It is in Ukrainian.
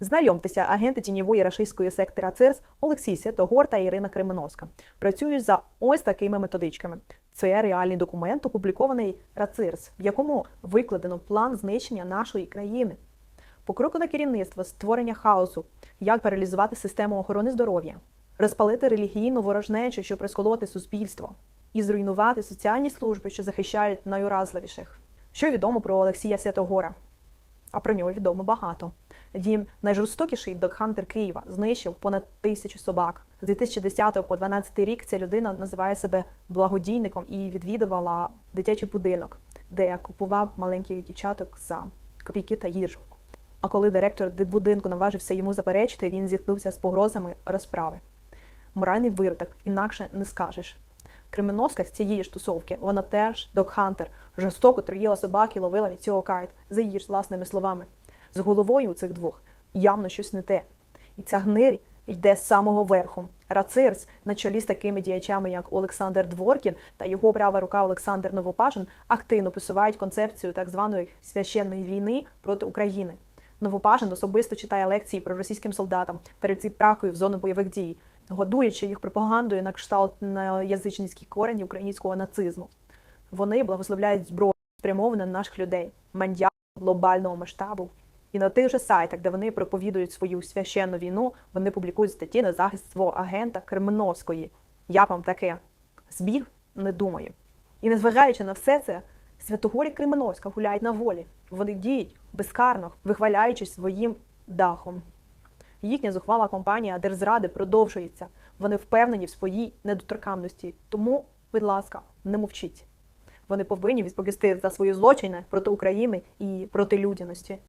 Знайомтеся, агенти тіньової рашистської сектора ЦИРС Олексій Святогор та Ірина Кременовська працюють за ось такими методичками. Це реальний документ, опублікований РАЦИРС, в якому викладено план знищення нашої країни. Покрокове керівництво створення хаосу, як паралізувати систему охорони здоров'я, розпалити релігійну ворожнечу, щоб розколоти суспільство, і зруйнувати соціальні служби, що захищають найуразливіших. Що відомо про Олексія Святогора? А про нього відомо багато. Він найжорстокіший докхантер Києва знищив понад тисячу собак. З 2010 по 2012 рік ця людина називає себе благодійником і відвідувала дитячий будинок, де купував маленьких дівчаток за копійки та їжу. А коли директор дитбудинку наважився йому заперечити, він зіткнувся з погрозами розправи. Моральний виродок, інакше не скажеш. Кременовська з цієї ж тусовки, вона теж докхантер, жорстоко троїла собак і ловила від цього кайт, за її ж власними словами. З головою у цих двох явно щось не те. І ця гнирь йде з самого верху. Рацирс на чолі з такими діячами, як Олександр Дворкін та його права рука Олександр Новопашин, активно посувають концепцію так званої священної війни проти України. Новопашин особисто читає лекції про російським солдатам перед відправкою в зону бойових дій, годуючи їх пропагандою на кшталт на язичницькі корені українського нацизму. Вони благословляють зброю, спрямовану на наших людей, мандя глобального масштабу. І на тих же сайтах, де вони проповідують свою священну війну, вони публікують статті на захист свого агента Кременовської. Я вам таке збіг не думаю. І незважаючи на все це, Святогорі Кременовська гуляють на волі. Вони діють безкарно, вихваляючись своїм дахом. Їхня зухвала компанія Держзради продовжується. Вони впевнені в своїй недоторканності. Тому, будь ласка, не мовчіть. Вони повинні відповісти за свої злочини проти України і проти людяності.